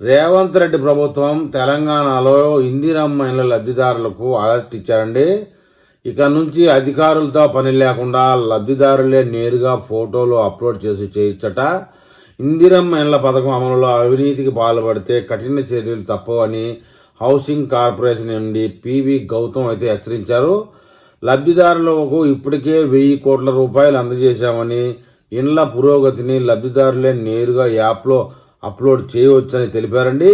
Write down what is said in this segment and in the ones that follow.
రేవంత్ రెడ్డి ప్రభుత్వం తెలంగాణలో ఇందిరమ్మ ఇళ్ళ లబ్ధిదారులకు అలర్ట్ ఇచ్చారండి. ఇక నుంచి అధికారులతో పని లేకుండా లబ్ధిదారులే నేరుగా ఫోటోలు అప్లోడ్ చేసి చేయొచ్చట ఇందిరమ్మ ఇళ్ళ పథకం అమలులో అవినీతికి పాల్పడితే కఠిన చర్యలు తప్పవని housing corporation MD PV Gautam అయితే హెచ్చరించారు. లబ్ధిదారులకు ఇప్పటికే వెయ్యి కోట్ల రూపాయలు అందజేశామని ఇండ్ల పురోగతిని లబ్ధిదారులే నేరుగా యాప్లో అప్లోడ్ చేయవచ్చని తెలిపారండి.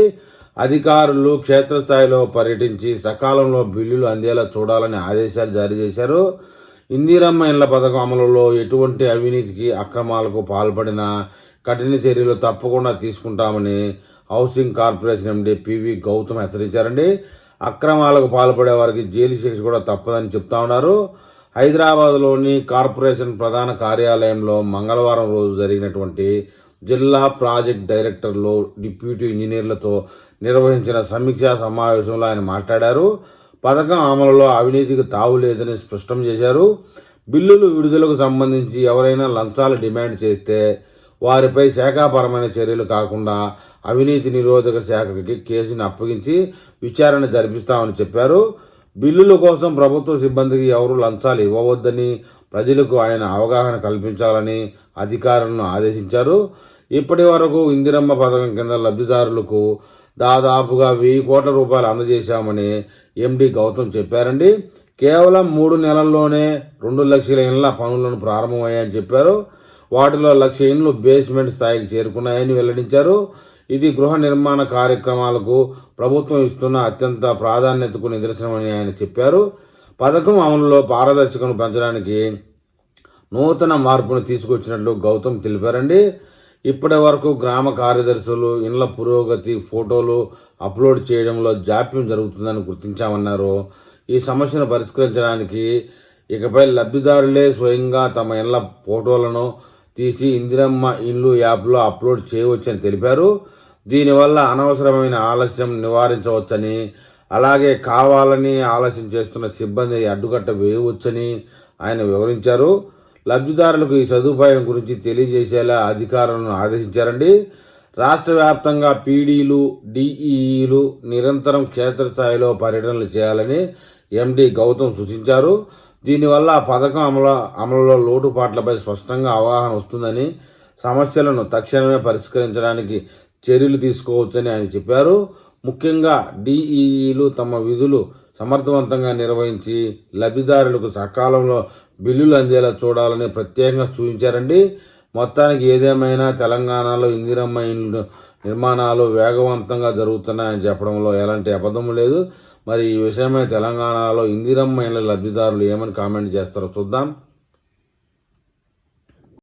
అధికారులు క్షేత్రస్థాయిలో పర్యటించి సకాలంలో బిల్లులు అందేలా చూడాలని ఆదేశాలు జారీ చేశారు. ఇందిరమ్మ ఇళ్ళ పథకం అమలులో ఎటువంటి అవినీతికి అక్రమాలకు పాల్పడిన కఠిన చర్యలు తప్పకుండా తీసుకుంటామని housing corporation MD PV Gautam హెచ్చరించారండి. అక్రమాలకు పాల్పడే వారికి జైలు శిక్ష కూడా తప్పదని చెప్తా ఉన్నారు. హైదరాబాద్లోని కార్పొరేషన్ ప్రధాన కార్యాలయంలో మంగళవారం రోజు జరిగినటువంటి జిల్లా ప్రాజెక్ట్ డైరెక్టర్లు డిప్యూటీ ఇంజనీర్లతో నిర్వహించిన సమీక్షా సమావేశంలో ఆయన మాట్లాడారు. పథకం అమలులో అవినీతికి తావు లేదని స్పష్టం చేశారు. బిల్లులు విడుదలకు సంబంధించి ఎవరైనా లంచాలు డిమాండ్ చేస్తే వారిపై శాఖాపరమైన చర్యలు కాకుండా అవినీతి నిరోధక శాఖకి కేసుని అప్పగించి విచారణ జరిపిస్తామని చెప్పారు. బిల్లుల కోసం ప్రభుత్వ సిబ్బందికి ఎవరు లంచాలు ఇవ్వవద్దని ప్రజలకు ఆయన అవగాహన కల్పించాలని అధికారులను ఆదేశించారు. ఇప్పటి వరకు ఇందిరమ్మ పథకం కింద లబ్ధిదారులకు దాదాపుగా వెయ్యి కోట్ల రూపాయలు అందజేశామని ఎండి గౌతమ్ చెప్పారండి. కేవలం మూడు నెలల్లోనే రెండు లక్షల ఇండ్ల పనులను ప్రారంభమయ్యాయని చెప్పారు. వాటిలో లక్ష ఇండ్లు బేస్మెంట్ స్థాయికి చేరుకున్నాయని వెల్లడించారు. ఇది గృహ నిర్మాణ కార్యక్రమాలకు ప్రభుత్వం ఇస్తున్న అత్యంత ప్రాధాన్యతకు నిదర్శనమని ఆయన చెప్పారు. పథకం అమలులో పారదర్శకను పెంచడానికి నూతన మార్పును తీసుకొచ్చినట్లు గౌతమ్ తెలిపారండి. ఇప్పటి వరకు గ్రామ కార్యదర్శులు ఇండ్ల పురోగతి ఫోటోలు అప్లోడ్ చేయడంలో జాప్యం జరుగుతుందని గుర్తించామన్నారు. ఈ సమస్యను పరిష్కరించడానికి ఇకపై లబ్ధిదారులే స్వయంగా తమ ఇండ్ల ఫోటోలను తీసి ఇందిరమ్మ ఇండ్లు యాప్లో అప్లోడ్ చేయవచ్చని తెలిపారు. దీనివల్ల అనవసరమైన ఆలస్యం నివారించవచ్చని అలాగే కావాలని ఆలస్యం చేస్తున్న సిబ్బంది అడ్డుకట్ట వేయవచ్చని ఆయన వివరించారు. లబ్ధిదారులకు ఈ సదుపాయం గురించి తెలియజేసేలా అధికారులను ఆదేశించారండి. రాష్ట్ర వ్యాప్తంగా పీడీలు డిఈఈలు నిరంతరం క్షేత్రస్థాయిలో పర్యటనలు చేయాలని ఎండి గౌతమ్ సూచించారు. దీనివల్ల ఆ పథకం అమలు అమలులో లోటుపాట్లపై స్పష్టంగా అవగాహన వస్తుందని సమస్యలను తక్షణమే పరిష్కరించడానికి చర్యలు తీసుకోవచ్చని ఆయన చెప్పారు. ముఖ్యంగా డిఈఈలు తమ విధులు సమర్థవంతంగా నిర్వహించి లబ్ధిదారులకు సకాలంలో బిల్లులు అందేలా చూడాలని ప్రత్యేకంగా సూచించారండి. మొత్తానికి ఏదేమైనా తెలంగాణలో ఇందిరమ్మ ఇండ్లు నిర్మాణాలు వేగవంతంగా జరుగుతున్నాయని చెప్పడంలో ఎలాంటి అబద్ధం లేదు. మరి ఈ విషయమై తెలంగాణలో ఇందిరమ్మ ఇండ్ల లబ్ధిదారులు ఏమని కామెంట్ చేస్తారో చూద్దాం.